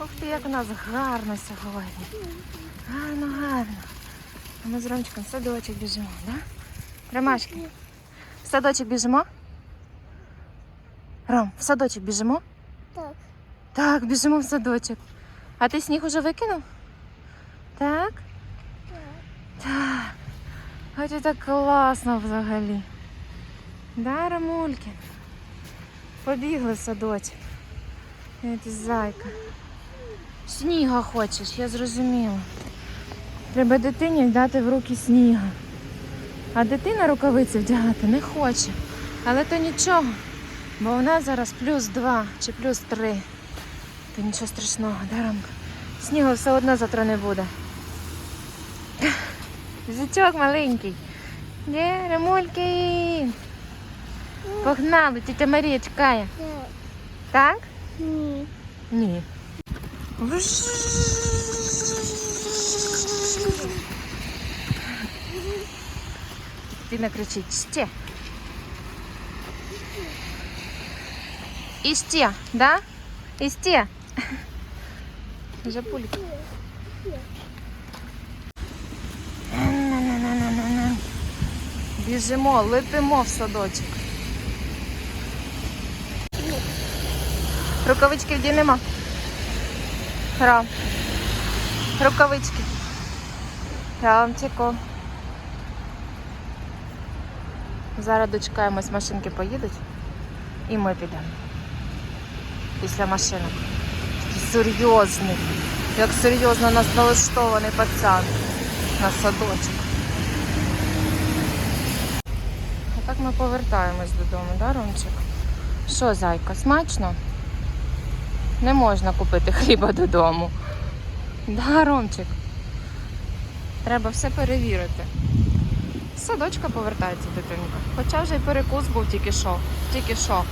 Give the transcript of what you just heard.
Ух ти, як у нас гарно сьогодні. Гарно, гарно. А ми з Ромчиком в садочок біжимо, так? Да? Ромашки, в садочок біжимо? Ром, в садочок біжимо? Так. Так, біжимо в садочок. А ти сніг уже викинув? Так? Так. Це так класно взагалі. Да, Рамульки? Побігли в садочок. Ти зайка. Сніга хочеш, я зрозуміла. Треба дитині дати в руки сніга. А дитина рукавиці вдягати не хоче. Але то нічого, бо у нас зараз плюс два чи плюс три. То нічого страшного, даромка. Снігу все одно завтра не буде. Зятьок маленький. Де, Ремульки? Погнали, тетя Марія чекає. Так. Ні. Ні. Дитина кричить ще. І да? І ще. Біжимо, летимо в садочок. Рукавички вдінемо. Рам. Рукавички. Рамчику. Зараз дочекаємось, машинки поїдуть. І ми підемо. Після машинок. Серйозний. Як серйозно нас налаштований пацан на садочок. А так ми повертаємось додому, да, Ромчик? Що, зайка, смачно? Не можна купити хліба додому. Да, Ромчик. Треба все перевірити. Садочка повертається дитинка. Хоча вже й перекус був тільки що. Тільки що.